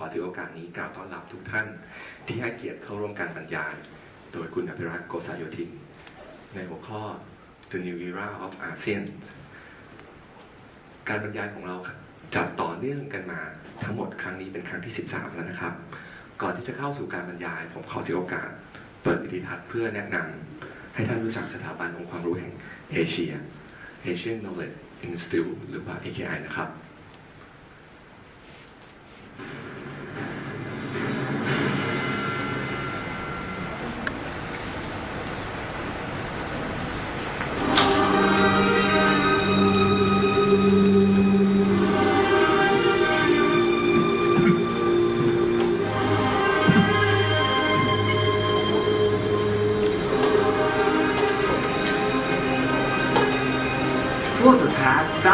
ขอถือโอกาสนี้กล่าวต้อนรับทุกท่าน ที่ให้เกียรติเข้าร่วมการบรรยาย โดยคุณอภิรักษ์โกษาโยธิน ในหัวข้อ The New Era of ASEAN การบรรยายของเราจัดต่อเนื่องกันมาทั้งหมดครั้งนี้เป็นครั้งที่ 13 แล้วนะครับ ก่อนที่จะเข้าสู่การบรรยาย ผมขอถือโอกาส เปิดวิดีทัศน์เพื่อแนะนำให้ท่านรู้จักสถาบันองค์ความรู้แห่งเอเชีย Asian Knowledge Institute หรือว่า AKI นะครับ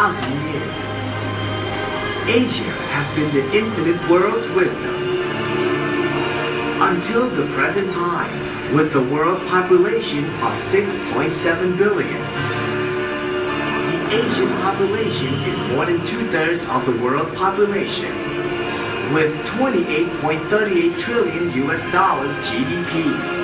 thousand years, Asia has been the infinite world's wisdom. Until the present time, with the world population of 6.7 billion. The Asian population is more than two-thirds of the world population, with 28.38 trillion US dollars GDP.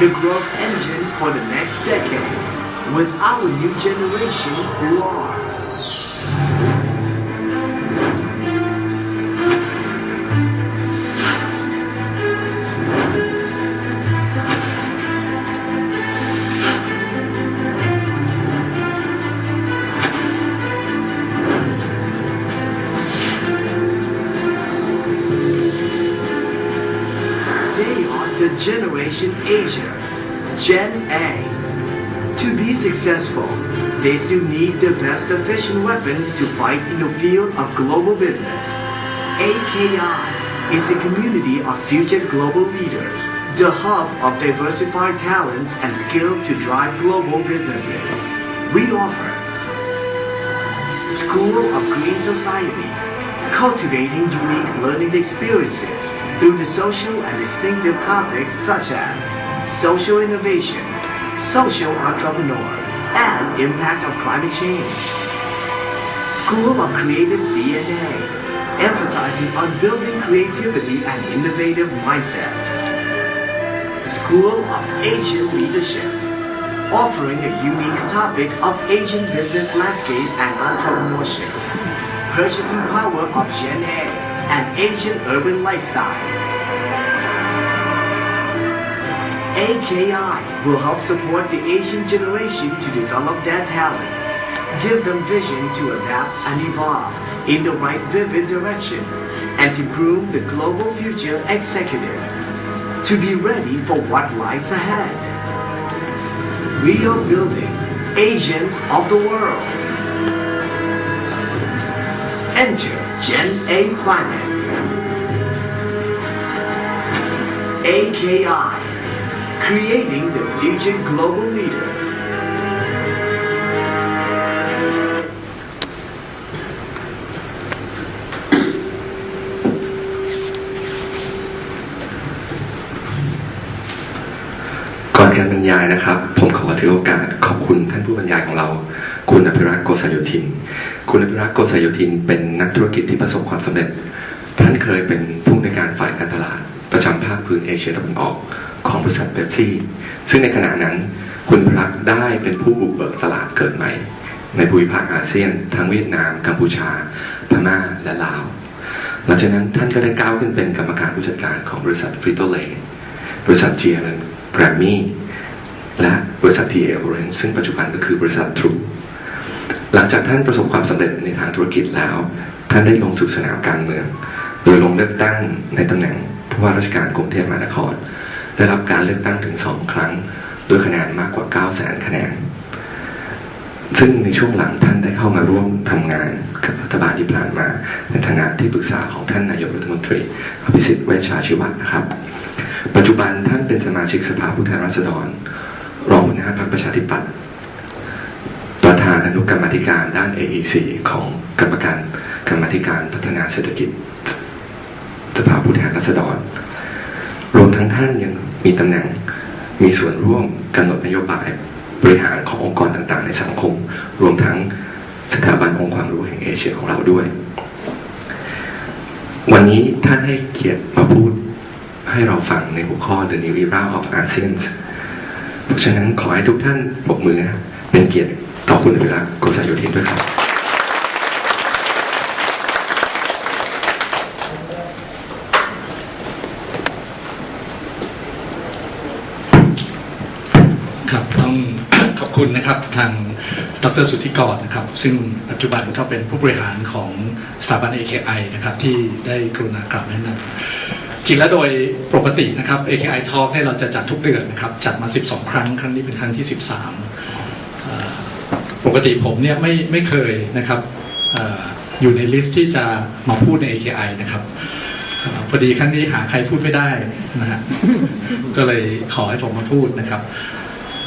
The growth engine for the next decade with our new generation who are they still need the best sufficient weapons to fight in the field of global business. AKI is a community of future global leaders, the hub of diversified talents and skills to drive global businesses. We offer School of Green Society, cultivating unique learning experiences through the social and distinctive topics such as social innovation, social entrepreneur, impact of climate change. School of Creative DNA, emphasizing on building creativity and innovative mindset. School of Asian Leadership, offering a unique topic of Asian business landscape and entrepreneurship. Purchasing power of Gen A and Asian urban lifestyle. AKI will help support the Asian generation to develop their talents, give them vision to adapt and evolve in the right vivid direction, and to groom the global future executives to be ready for what lies ahead. We are building Asians of the world. Enter Gen A Planet. AKI, creating the future global leaders. ก่อนการบรรยายนะครับ ผมขอถือโอกาสขอบคุณท่านผู้บรรยายของเรา คุณอภิรักษ์โกษโยธิน คุณอภิรักษ์โกษโยธินเป็นนักธุรกิจที่ประสบความสำเร็จ ท่านเคยเป็นผู้ในการฝ่ายการตลาด คพื้นเอเชียตะวันออกของบริษัทเบปซี่ ซึ่งในขณะนั้นคุณอภิรักได้เป็นผู้บุกเบิกตลาดเกิดใหม่ ในภูมิภาคอาเซียน ทั้งเวียดนาม กัมพูชา พม่า และลาว หลังจากนั้นท่านก็ได้ก้าวขึ้นเป็นกรรมการผู้จัดการของบริษัทฟริโตเลบริษัท GM แกรมมี่และบริษัท TA Orange ซึ่งปัจจุบันก็คือบริษัท True หลังจากท่านประสบความสำเร็จในทางธุรกิจแล้ว ท่านได้ลงสู่สนามการเมือง โดยลงเลือกตั้งในตำแหน่ง ผู้ว่าราชการกรุงเทพมหานคร ได้รับการเลือกตั้งถึงสองครั้งด้วยคะแนนมากกว่า 9 0 0 0 0 0 คะแนน ซึ่งในช่วงหลังท่านได้เข้ามาร่วมทำงานกับรัฐบาลที่ผ่านมา ในฐานะที่ปรึกษาของท่านนายกรัฐมนตรีอภิสิทธิ์เวชชาชีวะนะครับ ปัจจุบันท่านเป็นสมาชิกสภาผู้แทนราษฎร รองหัวหน้าพรรคประชาธิปัตย์ประธานอนุกรรมธิการด้าน AEC ของกรรมการกรรมธิการพัฒนาเศรษฐกิจ ภาผู้แทนราษฎร รวมทั้งท่านยังมีตำแหน่ง มีส่วนร่วมกำหนดนโยบายบริหารขององค์กรต่างๆ ในสังคม รวมทั้งสถาบันองค์ความรู้แห่งเอเชียของเราด้วย วันนี้ท่านให้เกียรติมาพูดให้เราฟังในหัวข้อ The New Era of ASEAN เพราะฉะนั้นขอให้ทุกท่านปรบมือเป็นเกียรติต่อคุณอภิรักโกษาโยธินด้วยครับต้อง ขอบ คุณนะครับทางดรสุทธิกรนะครับ ซึ่งปัจจุบันก็เป็นผู้บริหารของสถาบัน AKI นะครับที่ได้กรุณากราบแนะนำจริงแล้วโดยปกตินะครับ AKI Talk เนี่ยเราจะจัดทุกเดือนนะครับจัดมา 12 ครั้ง ครั้งนี้เป็นครั้งที่ 13อ่าปกติผมเนี่ยไม่ไม่เคยนะครับออยู่ในลิสต์ที่จะมาพูดใน AKI นะครับพอดีครั้งนี้หาใครพูดไม่ได้นะฮะก็เลยขอให้ผมมาพูดนะครับ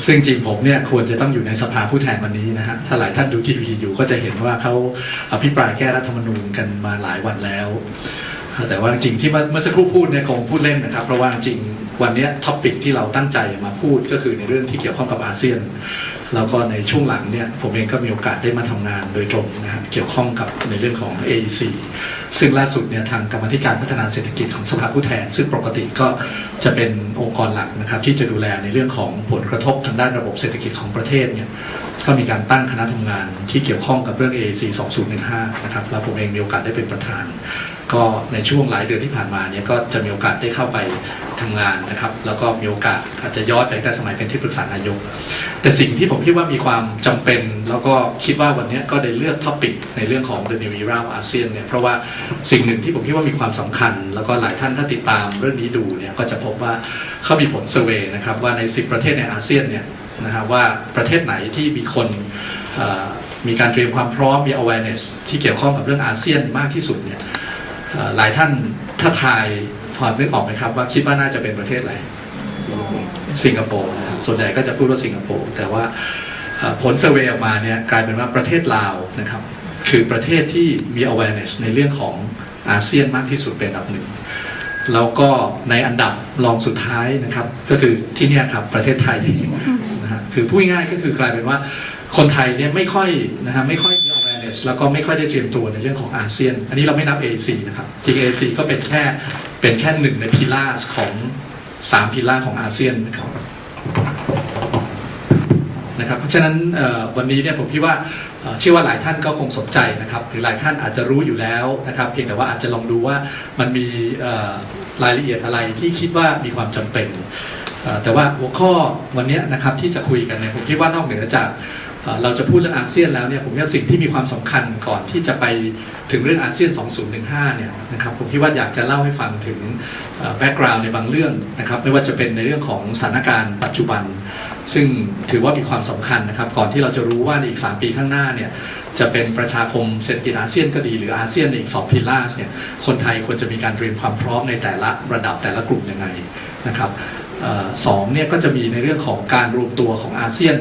ซึ่งจริงผมเนี่ยควรจะต้องอยู่ในสภาผู้แทนวันนี้นะฮะถ้าหลายท่านดูทีวีอยู่ก็จะเห็นว่าเขาอภิปรายแก้รัฐธรรมนูญกันมาหลายวันแล้ว แต่ว่าจริงที่เมื่อสักครู่พูดเนี่ยคงพูดเล่นนะครับ เพราะว่าจริงวันนี้ท็อปิกที่เราตั้งใจมาพูดก็คือในเรื่องที่เกี่ยวข้องกับอาเซียน แล้วก็ในช่วงหลังเนี่ยผมเองก็มีโอกาสได้มาทำงานโดยตรงนะฮะเกี่ยวข้องกับในเรื่องของ AEC ซึ่งล่าสุดเนี่ยทางกรรมธิการพัฒนาเศรษฐกิจของสภาผู้แทน ซึ่งปกติก็จะเป็นองค์กรหลักนะครับที่จะดูแลในเรื่องของผลกระทบทางด้านระบบเศรษฐกิจของประเทศเนี่ยก็มีการตั้งคณะทำงานที่เกี่ยวข้องกับเรื่อง AEC 2015 นะครับแล้วผมเองมีโอกาสได้เป็นประธาน ก็ในช่วงหลายเดือนที่ผ่านมาเนี่ยก็จะมีโอกาสได้เข้าไปทำงานนะครับ แล้วก็มีโอกาสอาจจะย้อนไปตั้งแต่สมัยเป็นที่ปรึกษานายก แต่สิ่งที่ผมคิดว่ามีความจำเป็น แล้วก็คิดว่าวันนี้ก็ได้เลือกท็อปิกในเรื่องของ The New Era of ASEAN เนี่ยเพราะว่าสิ่งหนึ่งที่ผมคิดว่ามีความสำคัญ แล้วก็หลายท่านถ้าติดตามเรื่องนี้ดูเนี่ยก็จะพบว่าเขามีผลเซอร์เวยนะครับว่าใน 10 ประเทศในอาเซียนเนี่ยนะครับว่าประเทศไหนที่มีคนมีการเตรียมความพร้อมมี awareness ที่เกี่ยวข้องกับเรื่องอาเซียนมากที่สุดเนี่ย หลายท่านถ้าทายพอนึกออกไหมครับ ว่าคิดว่าน่าจะเป็นประเทศอะไรสิงคโปร์นะครับส่วนใหญ่ก็จะพูดว่าสิงคโปร์แต่ว่าผลเซอร์เวยออกมาเนี่ยกลายเป็นว่าประเทศลาวนะครับ คือประเทศที่มี awareness ในเรื่องของอาเซียนมากที่สุดเป็นอันดับหนึ่งแล้วก็ในอันดับรองสุดท้ายนะครับ ก็คือที่เนี่ยครับประเทศไทยนะฮะคือพูดง่ายก็คือกลายเป็นว่าคนไทยเนี่ยไม่ค่อยนะฮะไม่ค่อยมี แล้วก็ไม่ค่อยได้เตรียมตัวในเรื่องของอาเซียน อันนี้เราไม่นับ AC นะครับจริง AC ก็เป็นแค่เป็นแค่หนึ่งในพิล่าของสามพิล่าของอาเซียนนะครับนะครับ เพราะฉะนั้นวันนี้เนี่ยผมคิดว่าเชื่อว่าหลายท่านก็คงสนใจนะครับหรือหลายท่านอาจจะรู้อยู่แล้วนะครับ เพียงแต่ว่าอาจจะลองดูว่ามันมีรายละเอียดอะไรที่คิดว่ามีความจำเป็น แต่ว่าหัวข้อวันนี้นะครับที่จะคุยกันเนี่ยผมคิดว่านอกเหนือจาก เราจะพูดเรื่องอาเซียนแล้วเนี่ยผมว่าสิ่งที่มีความสำคัญก่อนที่จะไปถึงเรื่องอาเซียน 2015 เนี่ยนะครับผมคิดว่าอยากจะเล่าให้ฟังถึงแบ็กกราวน์ในบางเรื่องนะครับไม่ว่าจะเป็นในเรื่องของสถานการณ์ปัจจุบัน ซึ่งถือว่ามีความสำคัญนะครับ ก่อนที่เราจะรู้ว่าในอีก 3 ปีข้างหน้าเนี่ยจะเป็นประชาคมเศรษฐกิจอาเซียนก็ดีหรืออาเซียนในอีก2พิลาสเนี่ยคนไทยควรจะมีการเตรียมความพร้อมในแต่ละระดับแต่ละกลุ่มยังไงนะครับ สองเนี่ยก็จะมีในเรื่องของการรวมตัวของอาเซียน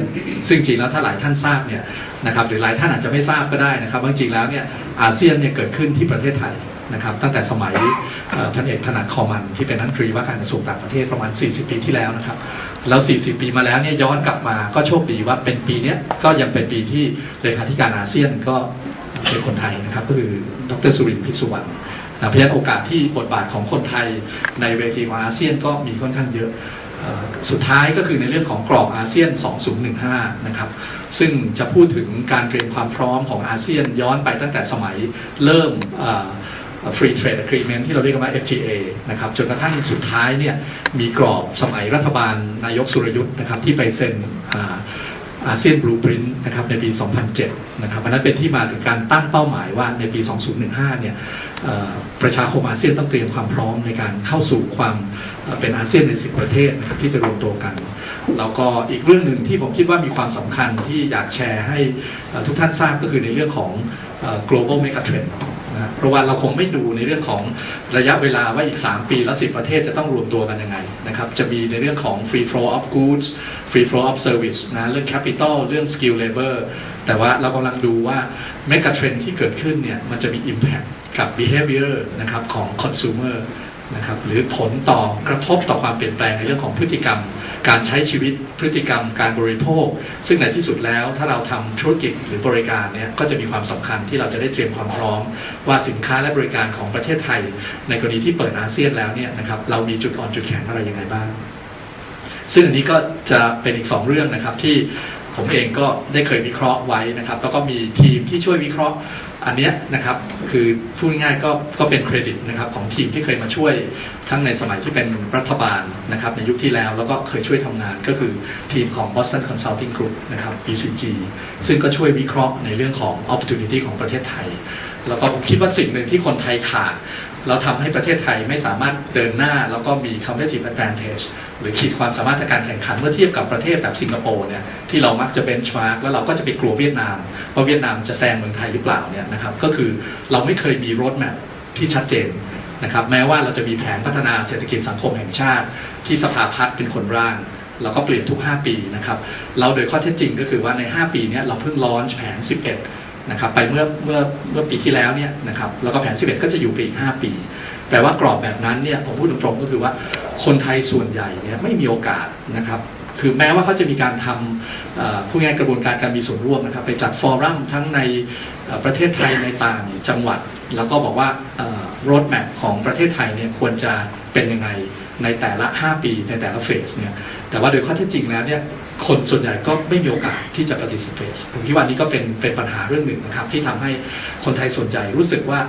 ซึ่งจริงแล้วถ้าหลายท่านทราบเนี่ยนะครับหรือหลายท่านอาจจะไม่ทราบก็ได้นะครับว่าจริงแล้วเนี่ยอาเซียนเนี่ยเกิดขึ้นที่ประเทศไทยนะครับตั้งแต่สมัยเอ่อพันเอกถนัดคอมันที่เป็นนักตรีว่าการกระทรวงต่างประเทศประมาณ 40 ปีที่แล้วนะครับแล้ว 40 ปีมาแล้วเนี่ยย้อนกลับมาก็โชคดีว่าเป็นปีเนี้ยก็ยังเป็นปีที่เลขาธิการอาเซียนก็เป็นคนไทยนะครับก็คือดรสุรินทร์พิศวรรณ นะเพราะฉะนั้นโอกาสที่บทบาทของคนไทยในเวทีของอาเซียนก็มีค่อนข้างเยอะสุดท้ายก็คือในเรื่องของกรอบอาเซียน 2015 นะครับ ซึ่งจะพูดถึงการเตรียมความพร้อมของอาเซียนย้อนไปตั้งแต่สมัยเริ่ม Free Trade Agreement ที่เราเรียกกันว่า FTA นะครับ จนกระทั่งสุดท้ายเนี่ยมีกรอบสมัยรัฐบาลนายกสุรยุทธ์นะครับที่ไปเซ็นอาเซียนบลูพรินต์นะครับในปี 2007 นะครับอันนั้นเป็นที่มาถึงการตั้งเป้าหมายว่าในปี 2015 เนี่ยเอ่อ ประชาคมอาเซียนต้องเตรียมความพร้อมในการเข้าสู่ความเป็นอาเซียนใน10ประเทศนะครับที่จะรวมตัวกัน แล้วก็อีกเรื่องหนึ่งที่ผมคิดว่ามีความสำคัญที่อยากแชร์ให้ทุกท่านทราบก็คือในเรื่องของ global megatrend นะเพราะว่าเราคงไม่ดูในเรื่องของระยะเวลาว่าอีก 3 ปีแล้ว 10 ประเทศจะต้องรวมตัวกันยังไงนะครับ จะมีในเรื่องของ free flow of goods free flow of service นะ เรื่อง capital เรื่อง skill labor แต่ว่าเรากำลังดูว่า mega trend ที่เกิดขึ้นเนี่ยมันจะมี impact กับ behavior นะครับของ consumer นะครับหรือผลต่อกระทบต่อความเปลี่ยนแปลงในเรื่องของพฤติกรรม การใช้ชีวิตพฤติกรรม การบริโภค ซึ่งในที่สุดแล้วถ้าเราทำธุรกิจหรือบริการเนี่ยก็จะมีความสำคัญที่เราจะได้เตรียมความพร้อม ว่าสินค้าและบริการของประเทศไทย ในกรณีที่เปิดอาเซียนแล้วเนี่ยนะครับเรามีจุดอ่อนจุดแข็งอะไรยังไงบ้าง ซึ่งอันนี้ก็จะเป็นอีก 2 เรื่องนะครับที่ ผมเองก็ได้เคยวิเคราะห์ไว้นะครับ แล้วก็มีทีมที่ช่วยวิเคราะห์อันเนี้ยนะครับ คือพูดง่ายๆก็ก็เป็นเครดิตนะครับของทีมที่เคยมาช่วยทั้งในสมัยที่เป็นรัฐบาลนะครับในยุคที่แล้วแล้วก็เคยช่วยทำงานก็คือทีมของ Boston Consulting Group นะครับ BCG ซึ่งก็ช่วยวิเคราะห์ในเรื่องของ opportunity ของประเทศไทย แล้วก็ผมคิดว่าสิ่งหนึ่งที่คนไทยขาด เราทำให้ประเทศไทยไม่สามารถเดินหน้า แล้วก็มี competitive advantage หรือขีดความสามารถในการแข่งขันเมื่อเทียบกับประเทศแบบสิงคโปร์เนี่ยที่เรามักจะเบนช์มาร์กแล้วเราก็จะไปกลัวเวียดนามว่าเวียดนามจะแซงเมืองไทยหรือเปล่าเนี่ยนะครับก็คือเราไม่เคยมี road map ที่ชัดเจนนะครับแม้ว่าเราจะมีแผนพัฒนาเศรษฐกิจสังคมแห่งชาติ ที่สภาพัฒน์เป็นคนร่างเราก็เปลี่ยนทุก 5 ปีนะครับ เราโดยข้อเท็จจริงก็คือว่าใน 5 ปีนี้เราเพิ่งลอนช์แผน 11 นะครับไปเมื่อเมื่อเมื่อปีที่แล้วเนี่ยนะครับแล้วก็แผน 11 ก็จะอยู่ไปอีก 5 ปี แปลว่ากรอบแบบนั้นเนี่ยผมพูดตรงๆก็คือว่าคนไทยส่วนใหญ่เนี่ยไม่มีโอกาสนะครับคือแม้ว่าเขาจะมีการทำผู้ง่ายกระบวนการการมีส่วนร่วมนะครับ ไปจัดฟอรัมทั้งในประเทศไทยในต่างจังหวัด แล้วก็บอกว่าโรดแมพของประเทศไทยเนี่ยควรจะเป็นยังไงในแต่ละ 5 ปีในแต่ละเฟสเนี่ยแต่ว่าโดยข้อเท็จจริงแล้วเนี่ย คนส่วนใหญ่ก็ไม่มีโอกาสที่จะ participate ผมคิดว่านี้ก็เป็นเป็นปัญหาเรื่องหนึ่งนะครับ ที่ทำให้คนไทยส่วนใหญ่รู้สึกว่า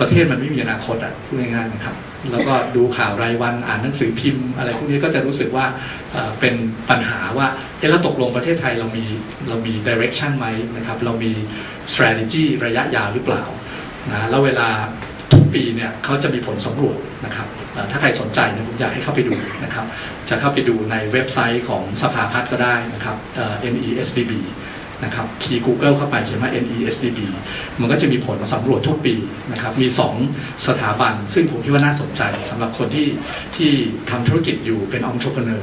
ประเทศมันไม่มีอนาคตอะพูดง่ายๆนะครับ แล้วก็ดูข่าวรายวันอ่านหนังสือพิมพ์ อะไรพวกนี้ก็จะรู้สึกว่าเป็นปัญหาว่าเอ๊ะแล้วตกลงประเทศไทยเรามีเรามี direction ไหมนะครับ เรามี strategy ระยะยาวหรือเปล่านะแล้วเวลาทุกปีเนี่ยเขาจะมีผลสำรวจนะครับถ้าใครสนใจเนี่ยผมอยากให้เข้าไปดูนะครับ จะเข้าไปดูในเว็บไซต์ของสภาพัฒน์ก็ได้นะครับ NESDB นะครับคีย์ Google เข้าไปเขียนว่า NESDB มันก็จะมีผลมาสำรวจทุกปีนะครับ มี 2 สถาบัน ซึ่งผมคิดว่าน่าสนใจสำหรับคนที่ที่ทำธุรกิจอยู่เป็น entrepreneur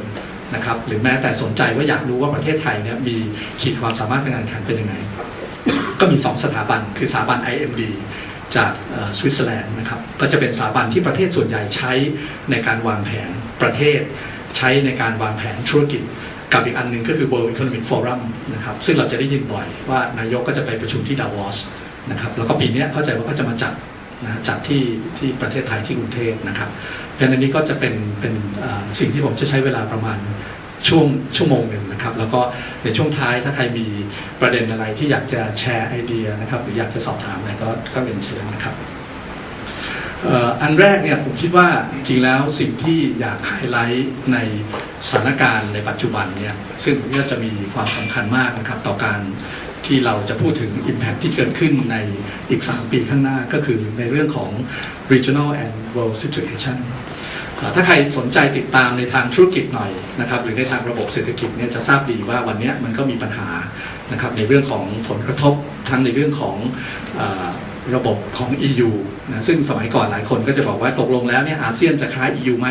นะครับ หรือแม้แต่สนใจว่าอยากรู้ว่าประเทศไทยเนี่ยมีขีดความสามารถทางการแข่งขันเป็นยังไง ก็มี 2 สถาบัน คือสถาบัน IMD จากสวิตเซอร์แลนด์นะครับ ก็จะเป็นสถาบันที่ประเทศส่วนใหญ่ใช้ในการวางแผนประเทศ ใช้ในการวางแผนธุรกิจ กับอีกอันหนึ่งก็คือ World Economic Forum นะครับซึ่งเราจะได้ยินบ่อยว่านายกก็จะไปประชุมที่ดาวอสนะครับแล้วก็ปีนี้เข้าใจว่าเขาจะมาจัดนะจัดที่ที่ประเทศไทยที่กรุงเทพนะครับเพระฉะนั้นนี้ก็จะเป็นเป็นสิ่งที่ผมจะใช้เวลาประมาณช่วงชั่วโมงหนึ่งนะครับ แล้วก็ในช่วงท้ายถ้าใครมีประเด็นอะไรที่อยากจะแชร์ไอเดียนะครับหรืออยากจะสอบถามอะไรก็ก็เป็นเชิญนะครับ อันแรกเนี่ยผมคิดว่าจริงแล้วสิ่งที่อยากไฮไลท์ในสถานการณ์ในปัจจุบันเนี่ยซึ่งก็จะมีความสำคัญมากนะครับต่อการที่เราจะพูดถึง Impact ที่เกิดขึ้นในอีก 3 ปีข้างหน้าก็คือในเรื่องของ regional and world situation ถ้าใครสนใจติดตามในทางธุรกิจหน่อยนะครับหรือในทางระบบเศรษฐกิจเนี่ยจะทราบดีว่าวันนี้มันก็มีปัญหานะครับในเรื่องของผลกระทบทั้งในเรื่องของ ระบบของ EU นะซึ่งสมัยก่อนหลายคนก็จะบอกว่าตกลงแล้วเนี่ยอาเซียนจะคล้าย EU ไหม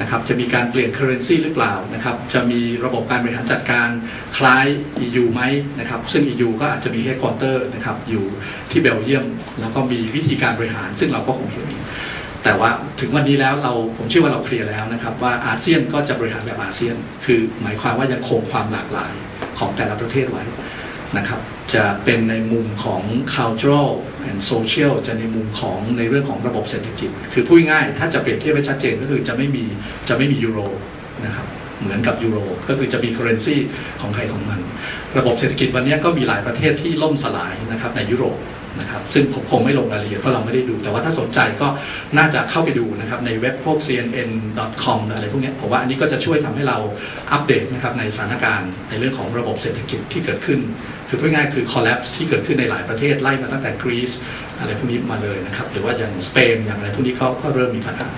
นะครับจะมีการเปลี่ยน currency หรือเปล่านะครับจะมีระบบการบริหารจัดการคล้าย EU ไหมนะครับซึ่ง EU ก็อาจจะมี headquarter นะครับอยู่ที่เบลเยียม แล้วก็มีวิธีการบริหาร ซึ่งเราก็คงเห็นแต่ว่าถึงวันนี้แล้วเราผมเชื่อว่าเราเคลียร์แล้วนะครับว่าอาเซียนก็จะบริหารแบบอาเซียน คือหมายความว่ายังคงความหลากหลายของแต่ละประเทศไว้ นะครับจะเป็นในมุมของ cultural and social จะในมุมของในเรื่องของระบบเศรษฐกิจ คือพูดง่ายถ้าจะเปรียบเทียบให้ชัดเจนก็คือจะไม่มีจะไม่มียูโรนะครับเหมือนกับยูโรก็คือจะมี currency ของใครของมัน ระบบเศรษฐกิจวันนี้ก็มีหลายประเทศที่ล่มสลายนะครับในยุโรปนะครับซึ่งผมคงไม่ลงรายละเอียดเพราะเราไม่ได้ดู แต่ว่าถ้าสนใจก็น่าจะเข้าไปดูนะครับในเว็บพวก cnn.com อะไรพวกนี้ผมว่าอันนี้ก็จะช่วยทำให้เราอัปเดตนะครับในสถานการณ์ในเรื่องของระบบเศรษฐกิจที่เกิดขึ้น คือพูดง่ายคือ collapse ที่เกิดขึ้นในหลายประเทศไล่มาตั้งแต่กรีซอะไรพวกนี้มาเลยนะครับหรือว่าอย่างสเปนอย่างอะไรพวกนี้เขาก็เริ่มมีปัญหา